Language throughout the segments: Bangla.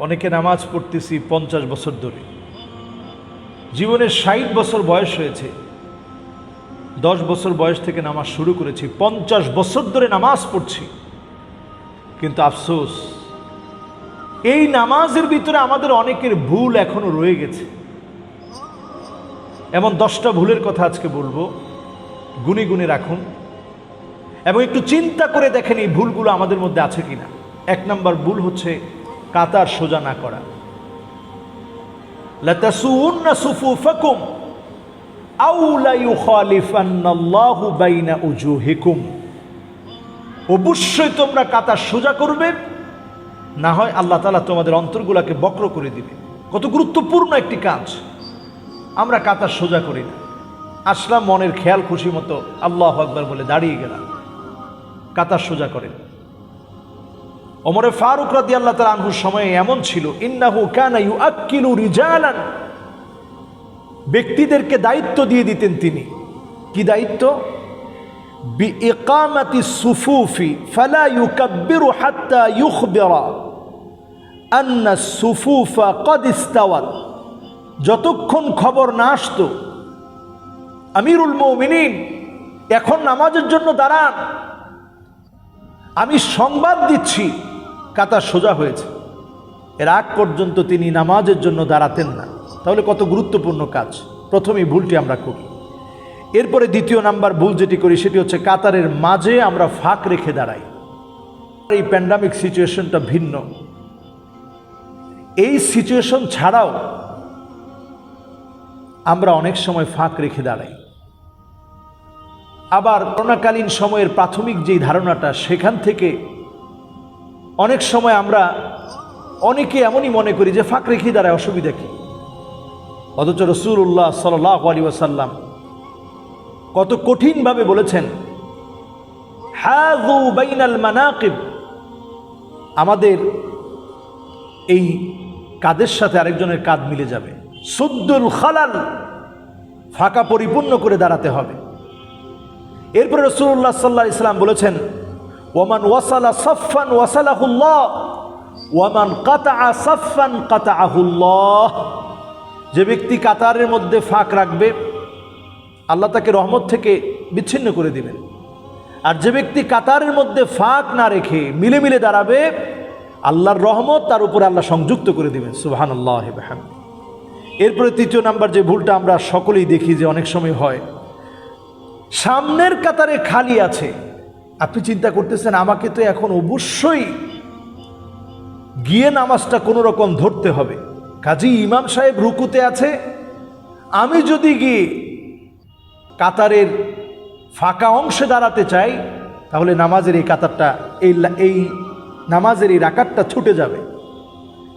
অনেকে নামাজ পড়তেছি পঞ্চাশ বছর ধরে। জীবনের ষাট বছর বয়স হয়েছে। দশ বছর বয়স থেকে নামাজ শুরু করেছি, পঞ্চাশ বছর ধরে নামাজ পড়ছি। কিন্তু আফসোস, এই নামাজের ভিতরে আমাদের অনেকের ভুল এখনও রয়ে গেছে। এমন দশটা ভুলের কথা আজকে বলব, গুনে গুনে রাখুন। এবং একটু চিন্তা করে দেখেন এই ভুলগুলো আমাদের মধ্যে আছে কিনা। এক নম্বর ভুল হচ্ছে কাতার সোজা না করা। অবশ্যই তোমরা কাতার সোজা করবে, না হয় আল্লাহ তালা তোমাদের অন্তরগুলোকে বক্র করে দিবে। কত গুরুত্বপূর্ণ একটি কাজ। আমরা কাতার সোজা করি না। আসলাম মনের খেয়াল খুশি মতো আল্লাহ আকবার বলে দাঁড়িয়ে গেলাম। কাতার সোজা করেন। ওমরে ফারুক রাদি আল্লাহ তালা আনহুর সময়ে এমন ছিল, ইন্নাহু কানা ইউ রিজালান। ব্যক্তিদেরকে দায়িত্ব দিয়ে দিতেন তিনি। কি দায়িত্ব? ইকামাতি সুফুফি ফালা ইউকাব্বিরু হাত্তা ইউখবিরা আন্না সুফুফা কদ ইস্তাওয়াত। যতক্ষণ খবর না আসতো, আমিরুল মৌমিনিন, এখন নামাজের জন্য দাঁড়ান। আমি সংবাদ দিচ্ছি। কাতার সোজা হয়েছে। এর আগ পর্যন্ত তিনি নামাজের জন্য দাঁড়াতেন না। তাহলে কত গুরুত্বপূর্ণ কাজ। প্রথমেই ভুলটি আমরা করি। এরপরে দ্বিতীয় নাম্বার ভুল যেটি করি, সেটি হচ্ছে কাতারের মাঝে আমরা ফাঁক রেখে দাঁড়াই। এই প্যান্ডামিক সিচুয়েশনটা ভিন্ন। এই সিচুয়েশন ছাড়াও আমরা অনেক সময় ফাঁক রেখে দাঁড়াই। আবার করোনাকালীন সময়ের প্রাথমিক যেই ধারণাটা, সেখান থেকে অনেক সময় আমরা অনেকে এমনই মনে করি যে ফাঁক রেখে দাঁড়ায় অসুবিধা কি? অথচ রসুল্লাহ সাল্লাহ আলী ওয়াসাল্লাম কত কঠিনভাবে বলেছেন হাজু বাইনাল মানাকিব। আমাদের এই কাদের সাথে আরেকজনের কাঁধ মিলে যাবে। সুদ্দুল খালাল, ফাঁকা পরিপূর্ণ করে দাঁড়াতে হবে। এরপরে রসুল্লাহ সাল্লাহ ইসলাম বলেছেন ওয়ামান ওয়াসালা সফান ওয়াসালাহুল্লাহ, ওয়ামান কাতা সফান কাতা আহুল্লাহ যে ব্যক্তি কাতারের মধ্যে ফাঁক রাখবে, আল্লাহ তাকে রহমত থেকে বিচ্ছিন্ন করে দিবেন। আর যে ব্যক্তি কাতারের মধ্যে ফাঁক না রেখে মিলে মিলে দাঁড়াবে, আল্লাহর রহমত তার উপরে আল্লাহ সংযুক্ত করে দিবেন। সুবাহান আল্লাহ এরপরে তৃতীয় নাম্বার যে ভুলটা আমরা সকলেই দেখি যে অনেক সময় হয়, সামনের কাতারে খালি আছে আপনি চিন্তা করতেছেন, আমাকে তো এখন অবশ্যই গিয়ে নামাজটা কোনো রকম ধরতে হবে। কাজী ইমাম সাহেব রুকুতে আছে। আমি যদি গিয়ে কাতারের ফাঁকা অংশে দাঁড়াতে চাই, তাহলে নামাজের এই কাতারটা, এই এই নামাজের এই রাকাতটা ছুটে যাবে।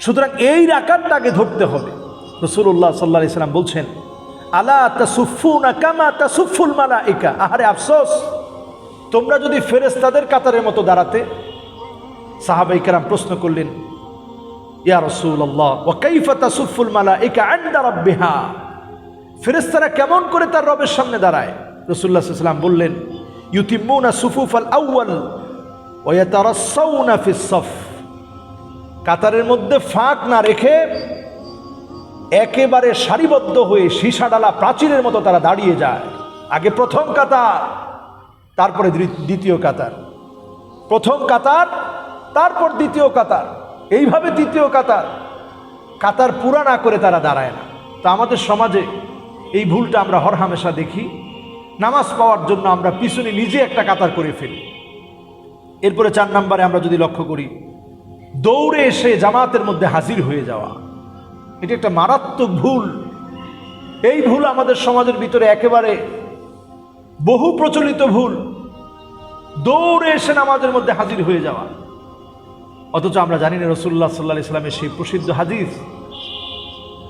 সুতরাং এই রাকাতটা আগে ধরতে হবে। রসুল্লাহ সাল্লা ইসলাম বলছেন, আলা তাসুফুনা কামা তা সুফুল মালা মালাইকা? আহারে আফসোস। তোমরা যদি ফেরেশতাদের কাতারের মতো দাঁড়াতে, সাহাবাই কেরাম প্রশ্ন করলেন ফেরেশতারা কেমন করে তার রবের সামনে দাঁড়ায়? ওয়াসাল্লাম বললেন কাতারের মধ্যে ফাঁক না রেখে একেবারে সারিবদ্ধ হয়ে সীসাডালা প্রাচীরের মতো তারা দাঁড়িয়ে যায়। আগে প্রথম কাতার তারপরে দ্বিতীয় কাতার। প্রথম কাতার, তারপর দ্বিতীয় কাতার। এইভাবে তৃতীয় কাতার। কাতার পুরা না করে তারা দাঁড়ায় না। তা আমাদের সমাজে এই ভুলটা আমরা হরহামেশা দেখি। নামাজ পাওয়ার জন্য আমরা পিছনে নিজে একটা কাতার করে ফেলি। এরপরে চার নম্বরে আমরা যদি লক্ষ্য করি, দৌড়ে এসে জামাতের মধ্যে হাজির হয়ে যাওয়া। এটা একটা মারাত্মক ভুল। এই ভুল আমাদের সমাজের ভিতরে একেবারে বহু প্রচলিত ভুল। দৌড়ে এসে নামাজের মধ্যে হাজির হয়ে যাওয়া। অথচ আমরা জানি না রসুল্লাহ সাল্লাহ ইসলামের সেই প্রসিদ্ধ হাদিস।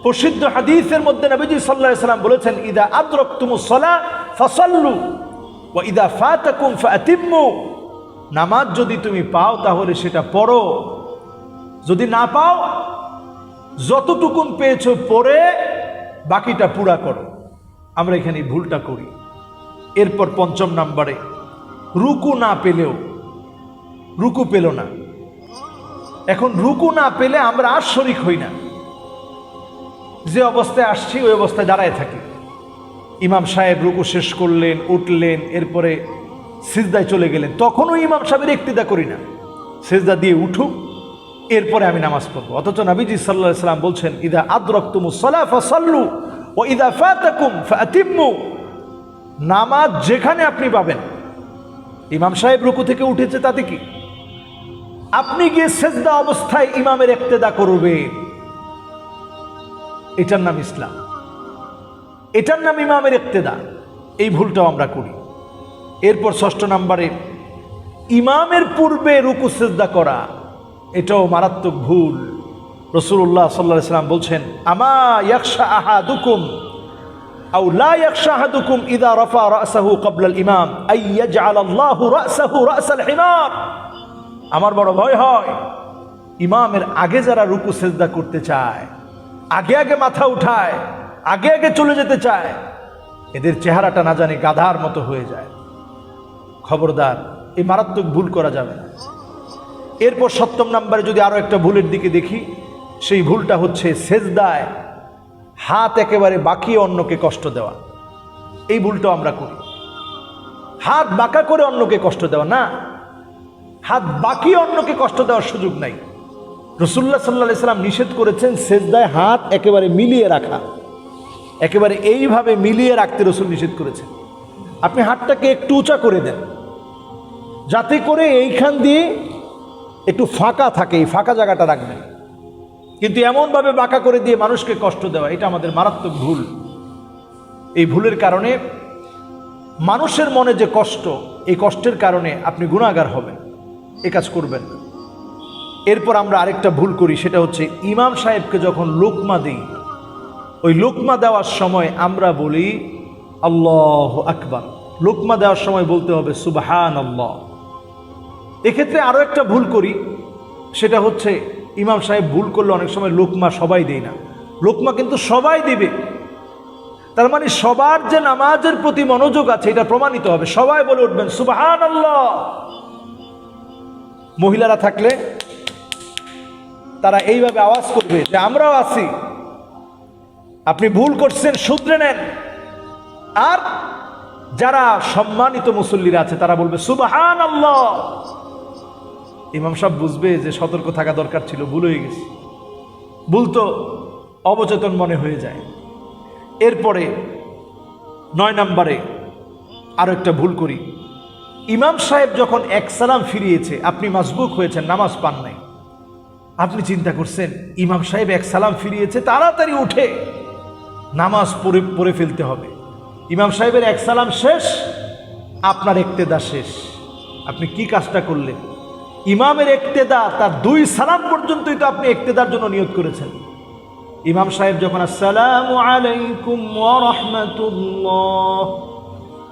প্রসিদ্ধ হাদিসের মধ্যে নবীজি সাল্লাহ সাল্লাম বলেছেন, ইদা আদ্রক তুমু সলা, ফসল্লু ও ইদা ফাতাকুম ফাতিম্মু নামাজ যদি তুমি পাও তাহলে সেটা পড়ো। যদি না পাও, যতটুকুন পেয়েছ পড়ে, বাকিটা পুরা করো। আমরা এখানে ভুলটা করি। এরপর পঞ্চম নাম্বারে রুকু না পেলেও, রুকু পেল না। এখন রুকু না পেলে আমরা আর শরিক হই না। যে অবস্থায় আসছি, ওই অবস্থায় দাঁড়ায় থাকি। ইমাম সাহেব রুকু শেষ করলেন, উঠলেন, এরপরে সিজদায় চলে গেলেন। তখনও ইমাম সাহেবের একটিদা করি না। সিজদা দিয়ে উঠুক, এরপরে আমি নামাজ পড়ব। অথচ নবীজি সাল্লাহ সাল্লাম বলছেন, ইদা আদ্রক্তুমু সলাফ সাল্লু ও ইদা ফাতাকুম নামাজ যেখানে আপনি পাবেন ইমাম সাহেব রুকু থেকে উঠেছে তাতে কি? আপনি গিয়ে সেজদা অবস্থায় ইমামের একতেদা করবেন। এটার নাম ইসলাম। এটার নাম ইমামের একতেদা এই ভুলটাও আমরা করি। এরপর ষষ্ঠ নাম্বারে, ইমামের পূর্বে রুকু সেজদা করা, এটাও মারাত্মক ভুল। রসুল্লাহ সাল্লাহ সাল্লাম বলছেন, আমা ইয়াকশা আহাদুকুম। أو لا يخشى أحدكم إذا رفع رأسه قبل الإمام أن يجعل الله رأسه رأس الحمار আমার বড় ভয় হয় ইমামের আগে যারা রুকু সেজদা করতে চায় আগে আগে মাথা উঠায় আগে আগে চলে যেতে চায় এদের চেহারাটা না জানি গাধার মতো হয়ে যায় খবরদার এই মারাত্মক ভুল করা যাবে না এরপর সপ্তম নাম্বারে যদি আরো একটা ভুলের দিকে দেখি সেই ভুলটা হচ্ছে সেজদায় হাত একেবারে বাকি অন্যকে কষ্ট দেওয়া। এই ভুলটাও আমরা করি। হাত বাঁকা করে অন্যকে কষ্ট দেওয়া না। হাত বাকি অন্যকে কষ্ট দেওয়ার সুযোগ নাই। রসুল্লাহ সাল্লাহ সাল্লাম নিষেধ করেছেন সেজদায় হাত একেবারে মিলিয়ে রাখা। একেবারে এইভাবে মিলিয়ে রাখতে রসুল নিষেধ করেছেন। আপনি হাতটাকে একটু উঁচা করে দেন। যাতে করে এইখান দিয়ে একটু ফাঁকা থাকে, এই ফাঁকা জায়গাটা রাখবেন। কিন্তু এমনভাবে বাঁকা করে দিয়ে মানুষকে কষ্ট দেওয়া, এটা আমাদের মারাত্মক ভুল। এই ভুলের কারণে মানুষের মনে যে কষ্ট, এই কষ্টের কারণে আপনি গুণাগার হবেন, এ কাজ করবেন এরপর আমরা আরেকটা ভুল করি, সেটা হচ্ছে ইমাম সাহেবকে যখন লোকমা দিই, ওই লোকমা দেওয়ার সময় আমরা বলি, আল্লাহ আকবার। লোকমা দেওয়ার সময় বলতে হবে সুবাহান আল্লাহ এক্ষেত্রে আরও একটা ভুল করি, সেটা হচ্ছে ইমাম সাহেব ভুল করলে অনেক সময় লোকমা সবাই দেয় না। লোকমা কিন্তু সবাই দিবে। তার মানে সবার যে নামাজের প্রতি মনোযোগ আছে, এটা প্রমাণিত হবে। সবাই বলে উঠবেন সুবাহান আল্লাহ মহিলারা থাকলে তারা এইভাবে আওয়াজ করবে যে, আমরাও আছি। আপনি ভুল করছেন, শুধরে নেন। আর যারা সম্মানিত মুসল্লিরা আছে, তারা বলবে সুবাহান আল্লাহ ইমাম সাহেব বুঝবে যে সতর্ক থাকা দরকার ছিল, ভুল হয়ে গেছে। ভুল তো অবচেতন মনে হয়ে যায়। এরপরে নয় নম্বরে আরও একটা ভুল করি। ইমাম সাহেব যখন এক সালাম ফিরিয়েছে, আপনি মাসবুক হয়েছেন, নামাজ পান নাই। আপনি চিন্তা করছেন, ইমাম সাহেব এক সালাম ফিরিয়েছে, তাড়াতাড়ি উঠে নামাজ পড়ে পড়ে ফেলতে হবে। ইমাম সাহেবের এক সালাম শেষ, আপনার একতেদা শেষ। আপনি কি কাজটা করলেন? ইমামের একতেদা তার দুই সালাম পর্যন্তই তো আপনি একতেদার জন্য নিয়োগ করেছেন। ইমাম সাহেব যখন আসসালামু আলাইকুম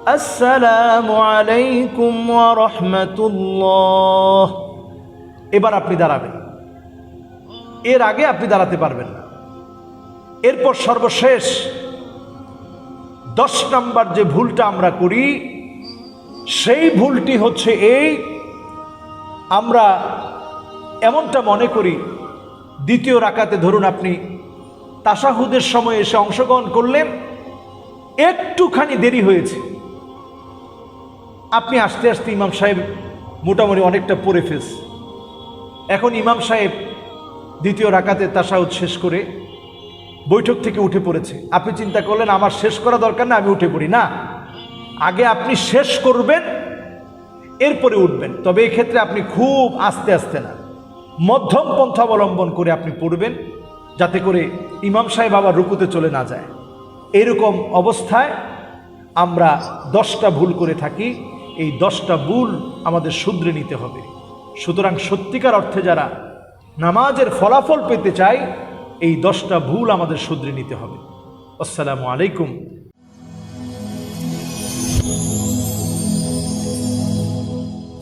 আসসালামু আলাইকুম রাহমাতুল্লাহ। এবার আপনি দাঁড়াবেন। এর আগে আপনি দাঁড়াতে পারবেন না। এরপর সর্বশেষ দশ নম্বর যে ভুলটা আমরা করি, সেই ভুলটি হচ্ছে এই আমরা এমনটা মনে করি, দ্বিতীয় রাকাতে ধরুন আপনি তাসাহুদের সময় এসে অংশগ্রহণ করলেন, একটুখানি দেরি হয়েছে। আপনি আস্তে আস্তে ইমাম সাহেব মোটামুটি অনেকটা পড়ে ফেস এখন ইমাম সাহেব দ্বিতীয় রাকাতে তাসাহুদ শেষ করে বৈঠক থেকে উঠে পড়েছে। আপনি চিন্তা করলেন, আমার শেষ করা দরকার না, আমি উঠে পড়ি। না, আগে আপনি শেষ করবেন এরপরে উঠবেন। তবে এক্ষেত্রে আপনি খুব আস্তে আস্তে না। মধ্যম পন্থা অবলম্বন করে আপনি পড়বেন, যাতে করে ইমাম সাহেব আবার রুকুতে চলে না যায়। এরকম অবস্থায় আমরা দশটা ভুল করে থাকি। এই দশটা ভুল আমাদের শুধরে নিতে হবে। সুতরাং সত্যিকার অর্থে যারা নামাজের ফলাফল পেতে চায়, এই দশটা ভুল আমাদের শুধরে নিতে হবে। আসসালামু আলাইকুম।